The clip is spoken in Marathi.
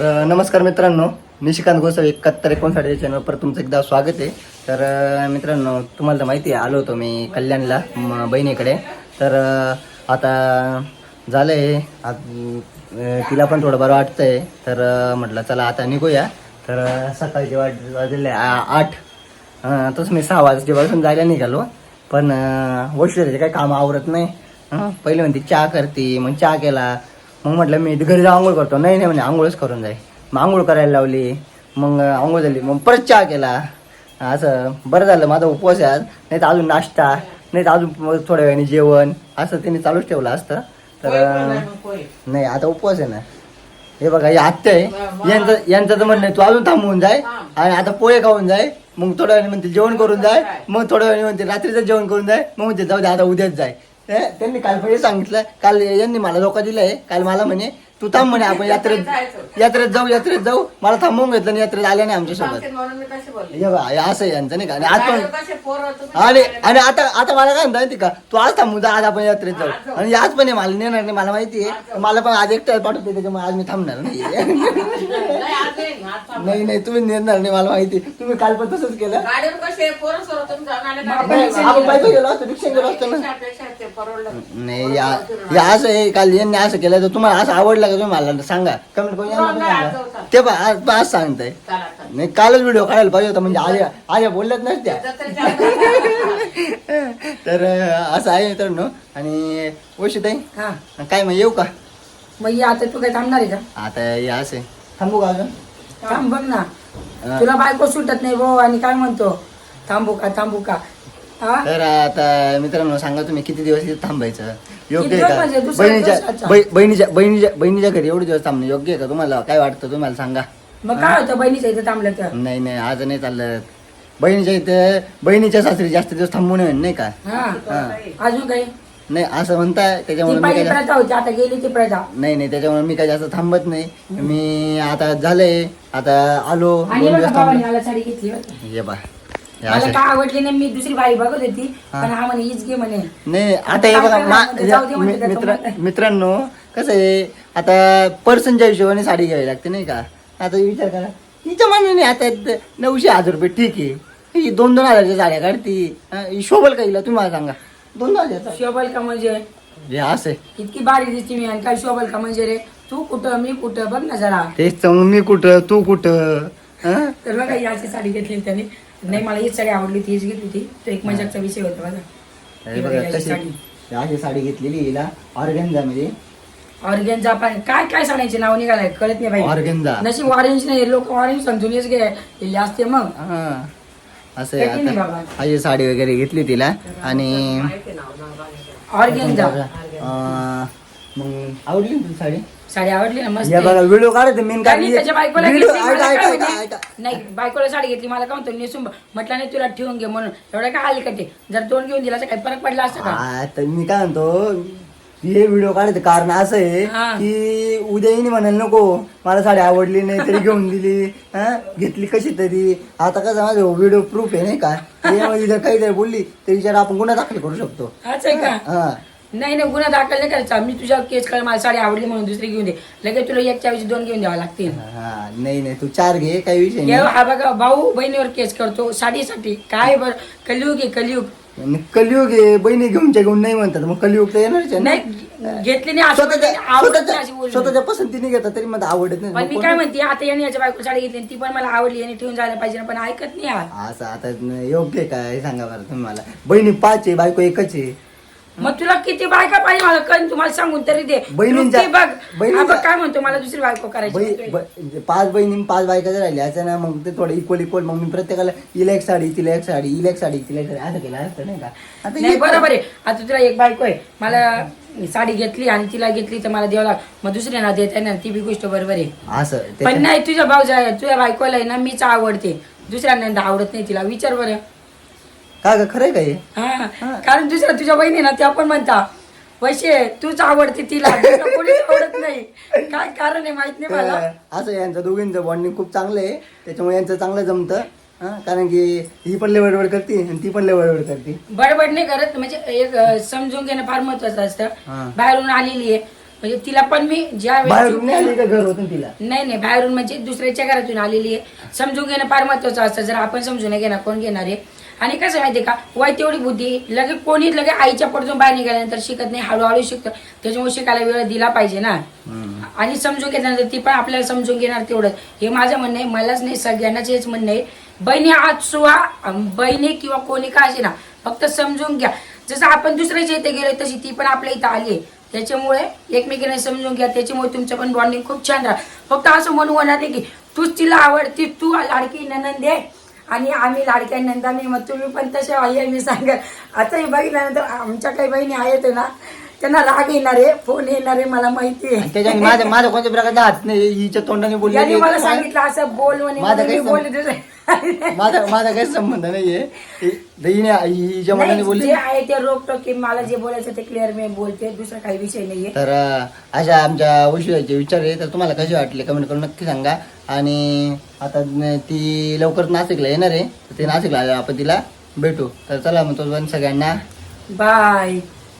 नमस्कार मित्रांनो. निशिकांत गोसावी एकाहत्तर एकोणसाठ या चॅनल परत तुमचं एकदा स्वागत आहे. तर मित्रांनो तुम्हाला तर माहिती आहे आलो होतो मी कल्याणला बहिणीकडे. तर आता झालं आहे तिला पण थोडं बरं वाटतं आहे तर म्हटलं चला आता निघूया. तर सकाळचे वाट वाजले आठ तसं मी सहा वाजल्यापासून जायला निघालो. पण वैष्णव त्याचे काही काम आवरत नाही. पहिले म्हणते चहा करते मग चहा केला. मग म्हटलं मी घरी जाऊन आंघोळ करतो. नाही नाही म्हणजे आंघोळच करून जाय. मग आंघोळ करायला लावली. मग आंघोळ झाली. मग परत चहा केला. असं बरं झालं. माझा उपवास आहे आज. नाही तर अजून नाश्ता नाही तर अजून थोड्या वेळाने जेवण. असं त्यांनी चालूच ठेवलं असतं. तर नाही आता उपवास आहे ना. हे बघा हे आत्या आहे. यांचं यांचं तर म्हणणं तू अजून थांबवून जाय आणि आता पोहे खाऊन जाय. मग थोड्या वेळाने म्हणते जेवण करून जाय. मग थोड्या वेळाने म्हणते रात्रीचं जेवण करून जाय. मग म्हणते जाऊ दे आता उद्याच जाय. त्यांनी काल पहिले सांगितलं काल यांनी मला धोका दिलाय. काल मला म्हणे तू थांब म्हणे आपण यात्रेत यात्रेत जाऊ यात्रेत जाऊ. मला थांबवून घेतलं आणि यात्रेत आल्या नाही आमच्यासोबत. हे बघा हे असं आहे यांचं नाही का? आणि आज पण आणि आणि आता आता मला काय म्हणता माहिती का? तू आज थांबू जा आज आपण यात्रेत जाऊ. आणि आज पण आहे मला नेणार नाही मला माहिती आहे. मला पण आज एकट्या पाठवते त्याच्यामुळे आज मी थांबणार नाही नाही. नाही नाही तुम्ही नेणार नाही मला माहिती आहे. तुम्ही काल पण तसंच केलं. गाडीवर कसे पोरं आपण बायको गेलो असतो रिक्षा गेलो असतो ना. नाही या या असं आहे काल यांनी असं केलं तर तुम्हाला असं आवडलं का तुम्ही मला? सांगा. कमेंट करून यांना पण सांगा. ते पहा आज आज सांगताय. नाही कालच व्हिडिओ काढायला पाहिजे होता म्हणजे आल्या आल्या बोलल्याच नसत्या. तर असं आहे मित्रांनो. आणि वैशिताई हा. काय मग येऊ का? मग ये आता तू काय थांबणार आहे का? आता हे असं. आहे. थांबू का अजून? थांब बघ ना. हा. तुला बायको सुटत नाही भाऊ आणि काय म्हणतो? थांबू का थांबू का? हा? तर आता मित्रांनो सांगा तुम्ही किती दिवस इथे थांबायचं? योग्य किती आहे म्हणजे का दुसऱ्या बहिणीच्या दिवसाचा? बहि- बहिणीच्या बहिणीच्या बहिणीच्या घरी एवढे दिवस थांबणं योग्य आहे का तुम्हाला? काय वाटतं तुम्हाला? सांगा. मग काय होतं बहिणीच्या इथे थांबलं तर? नाही नाही आज नाही चाललं बहिणीच्या इथे बहिणीच्या सासरी जास्त दिवस थांबू नये नाही का? हा. हा. अजून काही? नाही असं म्हणताय त्याच्यामुळे मी पहिली काय प्रथा होती आता गेली ती प्रथा. नाही नाही त्याच्यामुळे मी काय जास्त थांबत नाही. मी आता झालंय. आता आलो आणि दोन बघा दिवस बाबांनी थांबलो. मला साडी घेतली बरं का. ये बा मला काय आवडली नाही मी दुसरी बाई बघत होती. पण हा म्हणे हीच घे म्हणे. नाही आता हे बघा मित्र. मित्रांनो कसं आहे आता पर्सनच्या हिशोबाने साडी घ्यावी लागते नाही का? आता विचार करा. हिच्या मानाने आता नऊशे हजार रुपये ठीक आहे. ही दोन दोन हजारच्या साड्या काढती. शोभल का हिला तुम्ही मला सांगा. दोन दोन हजार शोभल का म्हणजे? असं. इतकी बारीक दिसते मी आणि काय शोभल का म्हणजे रे? तू कुठं मी कुठं? बघ ना जरा. तेच मी कुठं तू कुठं? हा? तर बघा याची साडी घेतली त्याने. नाही मला हीच साडी आवडली तीच घेतली होती. तो एक मजाकचा विषय होता हे बघा कशी साडी. अशी साडी घेतलेली हिला ऑर्गेन्झा मध्ये. ऑर्गेनचा पण काय काय साड्यांचे नाव निघालाय कळत नाही भाई ऑर्गेन्झा. नशीब ऑरेंज नाही लोक ऑरेंज समजूनच घे गेले असते मग. असं आहे आता. अशी साडी वगैरे घेतली तिला आणि ऑर्गेनचा अं, मग आवडली तुला साडी? साडी आवडली ना मस्त या बघा. व्हिडिओ काढते मेन त्यांनी त्याच्या बायकोला घेतली, मला काय नाही बायकोला साडी घेतली मला काय म्हणतो नेसून बघ. म्हटलं नाही तुला ठेवून घे म्हणून. एवढं काय हलकटे जर दोन घेऊन दिला तर काही फरक पडला असता का? तर मी काय म्हणतो हे व्हिडिओ काढते कारण असं आहे हा. की उद्या येईन म्हणाल नको. मला साडी आवडली नाही तरी घेऊन दिली. हा? घेतली कशी तरी. आता कसं माझं व्हिडिओ प्रूफ आहे नाही का? त्याच्यामुळे जर काहीतरी बोलली तर विचार आपण गुन्हा दाखल करू शकतो. आहे का? हा. नाही नाही गुन्हा दाखल नाही करायचा. मी तुझ्या केस कर मला साडी आवडली म्हणून दुसरी घेऊन दे. लगेच तुला एक ऐवजी दोन घेऊन द्यावा लागतील. हा नाही नाही तू चार घे काही विषय हे हा बघा भाऊ बहिणीवर केस करतो साडीसाठी. काय बर? कलियुग आहे कलियुग. आणि कलियुग आहे बहिणी घेऊनच्या घेऊन नाही म्हणतात. मग कलियुग तर येणारच आहे ना. नाही? घेतली नाही असं स्वतःच्या आवडत नाही अशी स्वतःच्या बोलली. स्वतःच्या पसंतीने घेतात तरी मला आवडत नाही. पण मग मी कोण- काय म्हणते आता यांनी याच्या बायको साडी घेतली आणि ती पण मला आवडली आणि ठेवून जायला पाहिजे ना, पण ऐकत नाही हा. असं आता न- योग्य काय सांगा बरं तुम्ही मला. बहिणी पाच आहे बायको एकच आहे. मग तुला किती बायका पाहिजे मला कळून तुम्हाला सांगून तरी दे. तृप्ती बघ. हा काय म्हणतो मला दुसरी बायको करायची. ब- पाच बहिणी पाच बायका जर राहिल्या असं ना मग ते थोडं इक्वल इक्वल मग मी प्रत्येकाला हिला एक साडी तिला एक साडी हिला एक साडी तिला एक साडी. असं केलं असतं नाही का? आता नाही एक- बरोबर आहे. आता तुला एक बायको आहे. मला साडी घेतली आणि तिला घेतली तर मला द्यावं लाग मग दुसऱ्यांना देता येणार ती बी गोष्ट बरोबर आहे. असं पण नाही तुझ्या भाऊ तुझ्या बायकोला आहे ना मीच आवडते. दुसऱ्यांना आवडत नाही तिला. विचार बरं. का ग? खरंय काय हा? कारण दुसऱ्या तुझ्या बहिणी ना त्या पण म्हणता वैशे तूच आवडते तिला दुसरं कोणीच आवडत नाही. काय कारण आहे माहीत नाही मला. असं यांचं दोघींचं बॉन्डिंग खूप चांगलं आहे. त्याच्यामुळे यांचं चांगलं जमतं. हा, कारण की ही पण लय वडवड करते आणि ती पण लय वडवड करते. बडबड नाही करत. म्हणजे एक अं, समजून घेणं फार महत्वाचं हा. असतं बाहेरून आलेली आहे. म्हणजे तिला पण मी ज्या बाहेरून नाही वेळेस आली का घर होतं तिला? नाही नाही बाहेरून म्हणजे दुसऱ्याच्या घरातून आलेली आहे. समजून घेणं फार महत्वाचं असतं. जर आपण समजून नाही घेणार कोण घेणार आहे? आणि कसं माहितीये का? वय तेवढी बुद्धी लगे कोणी लगे आईच्या पडतून बाहेर निघाल्यानंतर शिकत नाही हळूहळू शिकतं. त्याच्यामुळे शिकायला वेळ दिला पाहिजे ना. आणि समजून घेतल्यानंतर ती पण आपल्याला समजून घेणार तेवढंच. हे माझं म्हणणं आहे मलाच नाही सगळ्यांनाच हेच म्हणणं आहे. बहिणी आज सुवा बहिणी किंवा कोणी का असे ना फक्त समजून घ्या. जसं आपण दुसऱ्याच्या इथे गेलो तशी ती पण आपल्या इथं आली आहे. त्याच्यामुळे एकमेकीने समजून घ्या. त्याच्यामुळे तुमचं पण बॉन्डिंग खूप छान राहा. फक्त असं म्हणून होणार नाही की तूच तिला आवडती तू लाडकी ननंद आहे. आणि आम्ही लाडक्या नंदानी मग तुम्ही पण तसे आहे मी सांगा आताही बघितल्यानंतर आमच्या काही बहिणी आहेत ना त्यांना राग येणार आहे फोन येणार आहे मला माहिती आणि आहे त्याच्याने माझ्या माझ्या कोणत्या प्रकारचा हात नाही हिच्या तोंडाने यांनी मला बोलले सांगितलं असं बोल म्हणे माझा म्हणून मी काही बोलले. माझा माझा काही संबंध नाहीये. हि- हिने हिच्या मनाने नाही, बोलली. जे आहे ते रोकटोक की मला जे बोलायचं ते क्लिअर मी बोलते दुसरा काही विषय नाहीये. तर अं, अशा आमच्या वैशिष्ट्याचे विचार आहे तर तुम्हाला कसे वाटले? कमेंट करून नक्की सांगा. आणि आता न- ती लवकरच नाशिकला येणार आहे. तर ते नाशिकला आल्यावर आपण तिला भेटू. तर चला मग तो सगळ्यांना. बाय